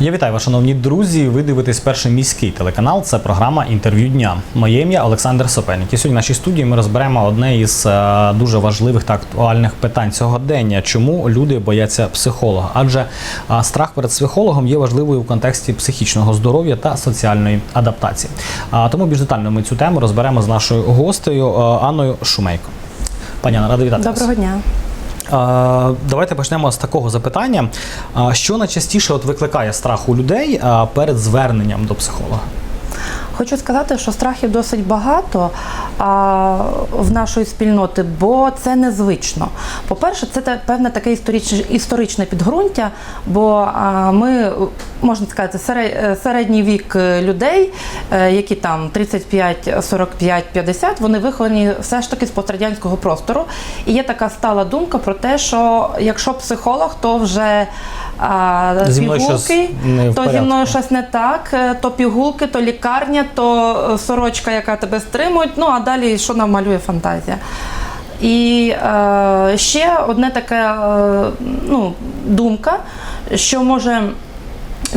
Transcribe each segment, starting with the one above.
Я вітаю вас, шановні друзі. Ви дивитесь перший міський телеканал. Це програма інтерв'ю дня. Моє ім'я Олександр Сопельник. І сьогодні в нашій студії ми розберемо одне із е, дуже важливих та актуальних питань сьогодення. Чому люди бояться психолога? Адже е, страх перед психологом є важливою в контексті психічного здоров'я та соціальної адаптації. Тому більш детально ми цю тему розберемо з нашою гостею е, Анною Шумейко. Пані Анна, рада вітати вас. Доброго дня. Давайте почнемо з такого запитання. Що найчастіше от викликає страх у людей перед зверненням до психолога? Хочу сказати, що страхів досить багато а, в нашої спільноти, бо це незвично. По-перше, це певне таке історичне, історичне підґрунтя, бо а, ми, можна сказати, середній вік людей, е, які там 35, 45, 50, вони виховані все ж таки з пострадянського простору. І є така стала думка про те, що якщо психолог, то вже а, Зі пігулки, то зі мною щось не так, е, то пігулки, то лікарня, то е, сорочка, яка тебе стримують. Ну а далі що нам малює фантазія. І е, ще одне таке е, ну, думка, що може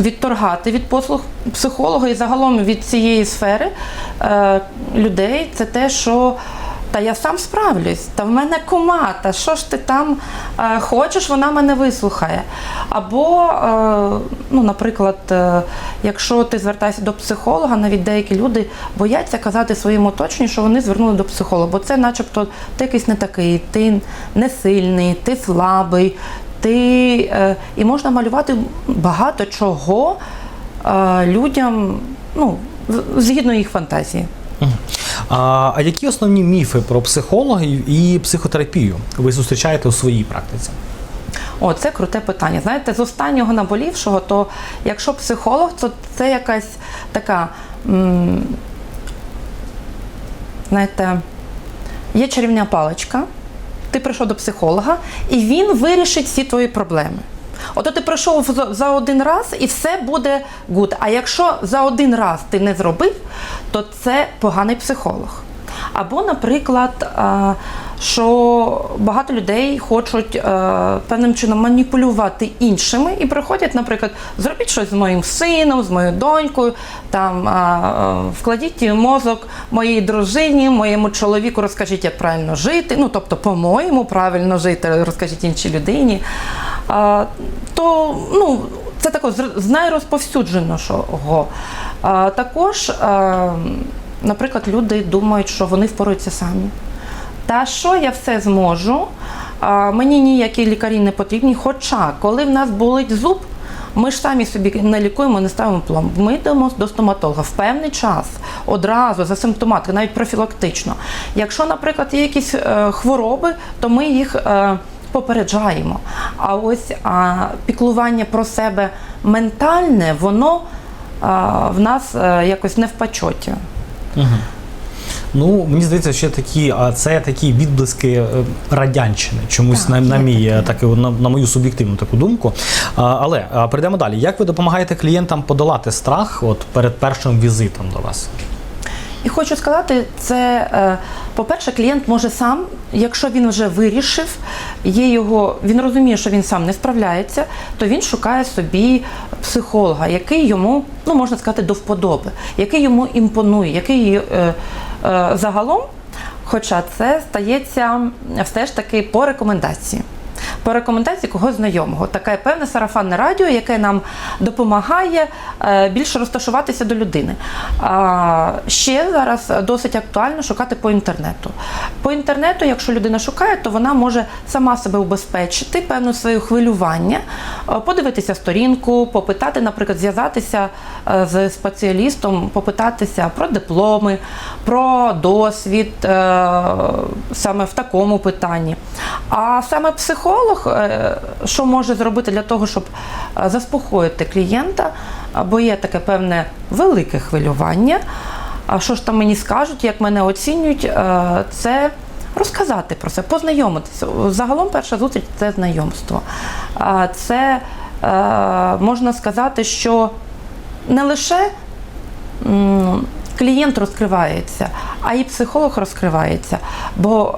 відторгати від послуг психолога і загалом від цієї сфери е, людей, це те, що та я сам справлюсь, та в мене кума, та що ж ти там е, хочеш, вона мене вислухає. Або, е, ну, наприклад, е, якщо ти звертаєшся до психолога, навіть деякі люди бояться казати своєму оточенню, що вони звернули до психолога, бо це начебто ти якийсь не такий, ти не сильний, ти слабий, ти е, і можна малювати багато чого е, людям, ну, згідно їх фантазії. А, які основні міфи про психологів і психотерапію ви зустрічаєте у своїй практиці? О, це круте питання. Знаєте, з останнього наболівшого, то якщо психолог, то це якась така. м, знаєте, є чарівна паличка, ти прийшов до психолога, і він вирішить всі твої проблеми. Ото ти пройшов за- один раз і все буде гуд. А якщо за один раз ти не зробив, то це поганий психолог. Або, наприклад, що багато людей хочуть е, певним чином маніпулювати іншими і приходять, наприклад, зробіть щось з моїм сином, з моєю донькою, там е, вкладіть мозок моїй дружині, моєму чоловіку, розкажіть, як правильно жити. Ну, тобто, по-моєму, правильно жити, розкажіть іншій людині. То ну, це таке з- найрозповсюдженішого. Також, наприклад, люди думають, що вони впораються самі. Та що я все зможу? Мені ніякі лікарі не потрібні. Хоча, коли в нас болить зуб, ми ж самі собі не лікуємо, не ставимо пломб. Ми йдемо до стоматолога в певний час, одразу за симптоматикою, навіть профілактично. Якщо, наприклад, є якісь е, хвороби, то ми їх е, попереджаємо. А ось піклування про себе ментальне, воно в нас е, якось не в Ну, мені здається, ще такі, а це такі відблиски е, радянщини, чомусь Так, на, на мій таке, на, на мою суб'єктивну таку думку. А, але а, прийдемо далі. Як ви допомагаєте клієнтам подолати страх от перед першим візитом до вас? І хочу сказати, це, е, по-перше, клієнт може сам, якщо він вже вирішив, є його, він розуміє, що він сам не справляється, то він шукає собі психолога, який йому, ну можна сказати, до вподоби, який йому імпонує, який е, е, загалом, хоча це стається все ж таки по рекомендації. По рекомендації когось знайомого. Таке певне сарафанне радіо, яке нам допомагає е, більше розташуватися до людини. Ще зараз досить актуально шукати по інтернету. По інтернету, якщо людина шукає, то вона може сама себе убезпечити, певне своє хвилювання, е, подивитися сторінку, попитати, наприклад, зв'язатися е, з спеціалістом, попитатися про дипломи, про досвід саме в такому питанні. А саме психолог, е, що може зробити для того, щоб е, заспокоїти клієнта, бо є таке певне велике хвилювання. А що ж там мені скажуть, як мене оцінюють, е, це розказати про це, познайомитися. Загалом перша зустріч це знайомство. Це можна сказати, що не лише клієнт розкривається, а і психолог розкривається. Бо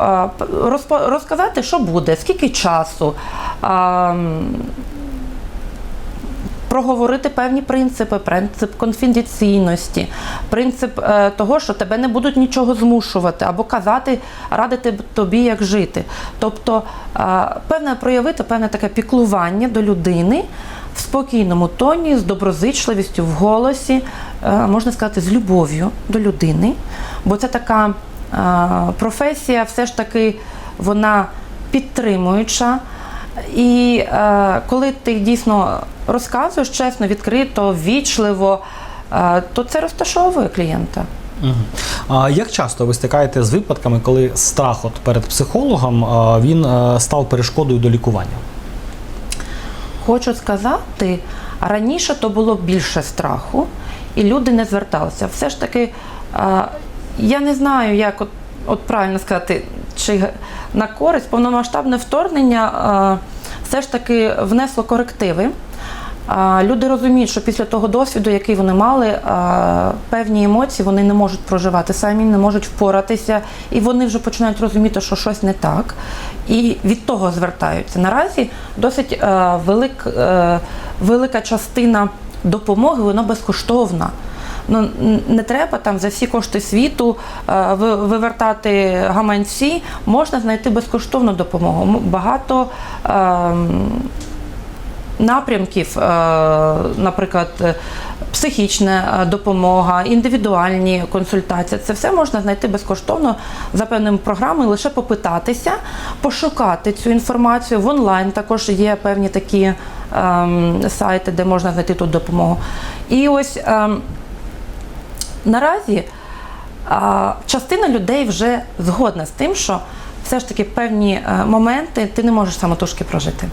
розказати, що буде, скільки часу. проговорити певні принципи, принцип конфіденційності, принцип е, того, що тебе не будуть нічого змушувати або казати, радити тобі, як жити. Тобто, певне проявити певне таке піклування до людини в спокійному тоні, з доброзичливістю в голосі, е, можна сказати, з любов'ю до людини. Бо це така е, професія, все ж таки, вона підтримуюча. І е, коли ти дійсно розказуєш чесно, відкрито, ввічливо, то це розташовує клієнта. А як часто ви стикаєте з випадками, коли страх от перед психологом він став перешкодою до лікування? Хочу сказати, раніше то було більше страху, і люди не зверталися. Все ж таки, я не знаю, як от, от правильно сказати, чи на користь повномасштабне вторгнення все ж таки внесло корективи. Люди розуміють, що після того досвіду, який вони мали, певні емоції вони не можуть проживати самі, не можуть впоратися, і вони вже починають розуміти, що щось не так, і від того звертаються. Наразі досить е, велик, е, велика частина допомоги вона безкоштовна. Ну, не треба там за всі кошти світу е, вивертати гаманці, можна знайти безкоштовну допомогу. Багато ем, напрямків, е, наприклад, е, психічна е, допомога, індивідуальні консультації. Це все можна знайти безкоштовно за певними програмами, лише попитатися, пошукати цю інформацію. В онлайн також є певні такі ем, сайти, де можна знайти ту допомогу. І ось ем, наразі частина людей вже згодна з тим, що все ж таки певні е, моменти ти не можеш самотужки прожити.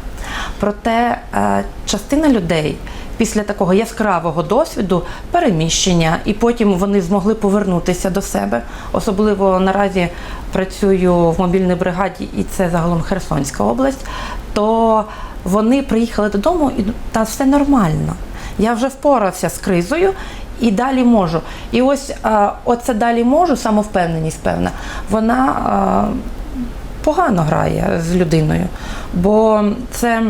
Проте е, частина людей після такого яскравого досвіду переміщення, і потім вони змогли повернутися до себе. Особливо наразі працюю в мобільній бригаді, і це загалом Херсонська область. То вони приїхали додому, і та все нормально. Я вже впорався з кризою і далі можу. І ось а, оце далі можу, самовпевненість певна, вона погано грає з людиною, бо це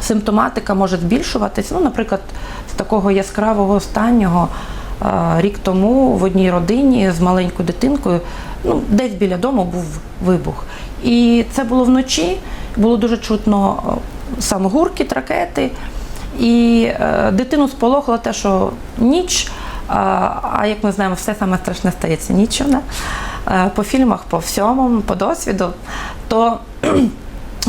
симптоматика може збільшуватись. Ну, наприклад, з такого яскравого останнього рік тому в одній родині з маленькою дитинкою, ну, десь біля дому був вибух. І це було вночі, було дуже чутно а, саме гуркіт, ракети. І е, дитину сполохало те, що ніч, а, як ми знаємо, все саме страшне стається ніччю. Е, по фільмах, по всьому, по досвіду, то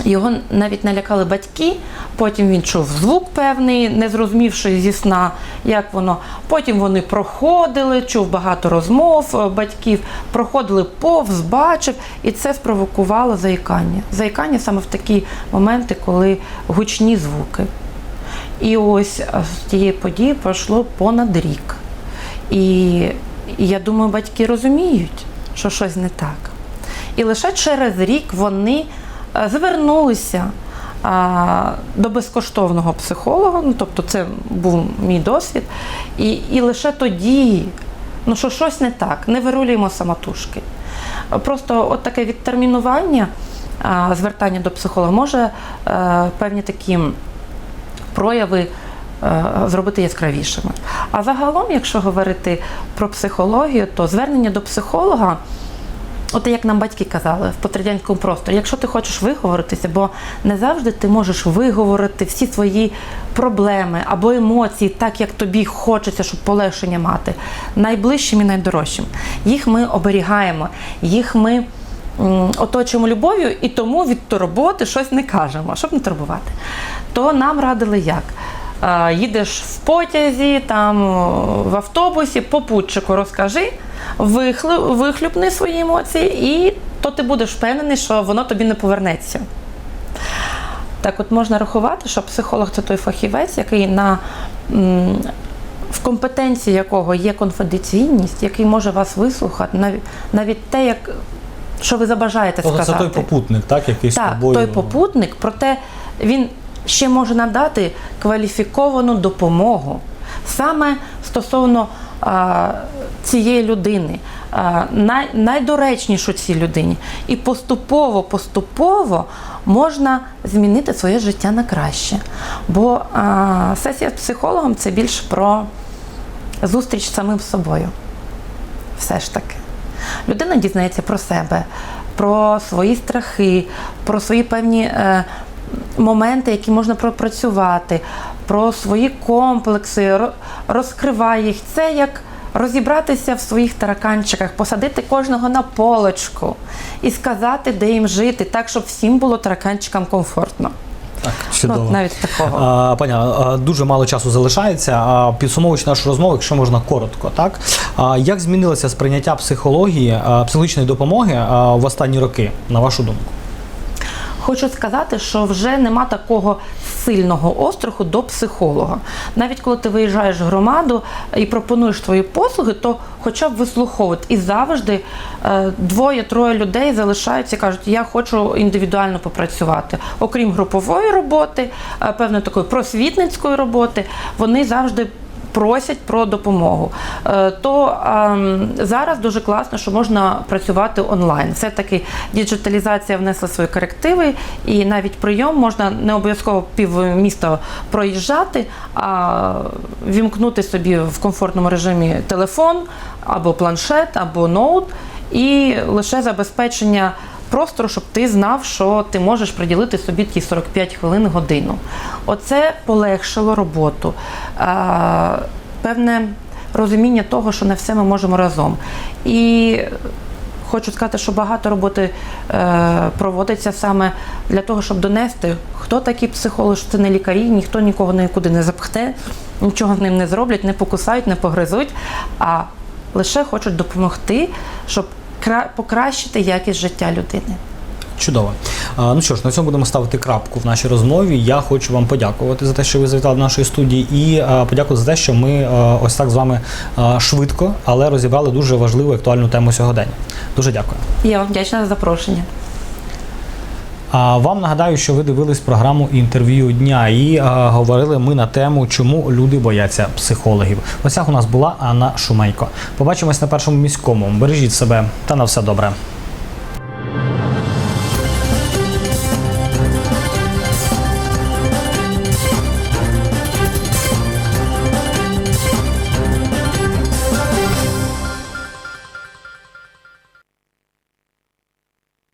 його навіть налякали батьки, потім він чув звук певний, не зрозумівши зі сна, як воно. Потім вони проходили, чув багато розмов е, батьків, проходили повз, бачив, і це спровокувало заїкання. Заїкання саме в такі моменти, коли гучні звуки. І ось е, з тієї події пройшло понад рік. І, і я думаю, батьки розуміють, що щось не так. І лише через рік вони е, звернулися до безкоштовного психолога, ну тобто це був мій досвід. І, і лише тоді, ну що щось не так, не вирулюємо самотужки. Просто от таке відтермінування звертання до психолога може е, певні такі прояви зробити яскравішими. А загалом, якщо говорити про психологію, то звернення до психолога. От як нам батьки казали в пострадянському просторі, якщо ти хочеш виговоритися, бо не завжди ти можеш виговорити всі свої проблеми або емоції, так як тобі хочеться, щоб полегшення мати, найближчим і найдорожчим. Їх ми оберігаємо, їх ми оточуємо любов'ю і тому від турботи щось не кажемо, щоб не турбувати. То нам радили як? Е, Їдеш в потязі, там в автобусі, попутчику розкажи, вихлю- вихлюпни свої емоції, і то ти будеш впевнений, що воно тобі не повернеться. Так от можна рахувати, що психолог це той фахівець, який на, в компетенції якого є конфіденційність, який може вас вислухати, навіть, навіть те, як, що ви забажаєте Тобто це той попутник, так, який з Так, тобою. той попутник, проте він ще може надати кваліфіковану допомогу. саме стосовно а, цієї людини, а, най, найдоречнішу цій людині. І поступово, поступово можна змінити своє життя на краще. Бо а, сесія з психологом це більш про зустріч з самим собою. Все ж таки. Людина дізнається про себе, про свої страхи, про свої певні е, моменти, які можна пропрацювати, про свої комплекси, ро- розкриває їх. Це як розібратися в своїх тараканчиках, посадити кожного на полочку і сказати, де їм жити, так, щоб всім було тараканчикам комфортно. Так, Ну, чудово. от навіть такого. А, Пані, дуже мало часу залишається. А, Підсумовуючи нашу розмову, якщо можна коротко, так а, як змінилося сприйняття психології, психологічної допомоги в останні роки, на вашу думку? Хочу сказати, що вже нема такого сильного остраху до психолога. Навіть коли ти виїжджаєш в громаду і пропонуєш свої послуги, то хоча б вислуховувати. І завжди е, двоє-троє людей залишаються і кажуть, я хочу індивідуально попрацювати. Окрім групової роботи, е, певно такої просвітницької роботи, вони завжди просять про допомогу. Е, То ем, зараз дуже класно, що можна працювати онлайн. Все таки діджиталізація внесла свої корективи, і навіть прийом можна не обов'язково півміста проїжджати, а вімкнути собі в комфортному режимі телефон або планшет, або ноут, і лише забезпечення. Простору, щоб ти знав, що ти можеш приділити собі ті 45 хвилин годину. Оце полегшило роботу. Певне розуміння того, що не все ми можемо разом. І хочу сказати, що багато роботи е, проводиться саме для того, щоб донести, хто такі психологи, що це не лікарі, ніхто нікого нікуди не запхне, нічого з ним не зроблять, не покусають, не погризуть, а лише хочуть допомогти, щоб покращити якість життя людини. Чудово. Ну що ж, на цьому будемо ставити крапку в нашій розмові. Я хочу вам подякувати за те, що ви завітали до нашої студії, і подякувати за те, що ми ось так з вами швидко, але розібрали дуже важливу і актуальну тему сьогодення. Дуже дякую. Я вам вдячна за запрошення. А вам нагадаю, що ви дивились програму інтерв'ю дня і а, говорили ми на тему, чому люди бояться психологів. Осяг у нас була Анна Шумейко. Побачимось на першому міському. Бережіть себе та на все добре.